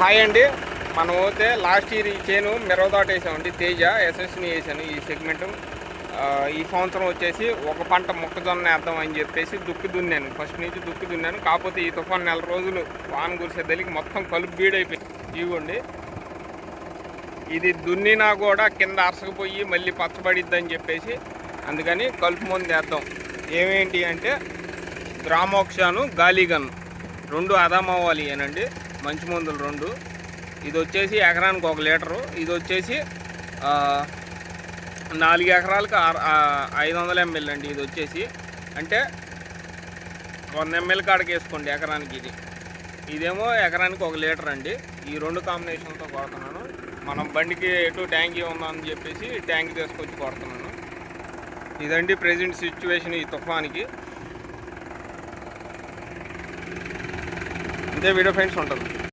Hi అండి. మనం పోతే లాస్ట్ ఇయర్ ఈ చేను మిరవదాట వేసామండి. తేజ ఎస్ఎస్ని వేసాను ఈ సెగ్మెంట్. ఈ సంవత్సరం వచ్చేసి ఒక పంట మొక్కజొన్న వేద్దాం అని చెప్పేసి దుక్కి దున్నాను. ఫస్ట్ నుంచి దుక్కి దున్నాను. కాకపోతే ఈ తుఫాన్ నెల రోజులు వాన కురిసేదలికి మొత్తం కలుపు బీడైపోయింది. ఇవ్వండి ఇది దున్నినా కూడా కింద అరసకపోయి మళ్ళీ పచ్చబడిద్దని చెప్పేసి అందుకని కలుపు మందు వేద్దాం. ఏమేంటి అంటే గ్రామోక్షాను గాలిగన్ రెండు అదామవ్వాలి అనండి మంచి మందులు రెండు. ఇది వచ్చేసి ఎకరానికి ఒక లీటరు. ఇది వచ్చేసి నాలుగు ఎకరాలకు ఆరు- ఐదు వందల ఎంఎల్ అండి ఇది వచ్చేసి. అంటే వంద ఎంఎల్ కాడకి వేసుకోండి ఎకరానికి ఇది. ఇదేమో ఎకరానికి ఒక లీటర్ అండి. ఈ రెండు కాంబినేషన్తో కొడుతున్నాను. మనం బండికి ఎటు ట్యాంకీ ఉందని చెప్పేసి ట్యాంక్ తీసుకొచ్చి కొడుతున్నాను. ఇదండి ప్రజెంట్ సిచ్యువేషన్ ఈ తుఫానికి. ఇదే వీడియో ఫ్రెండ్స్ ఉంటుంది.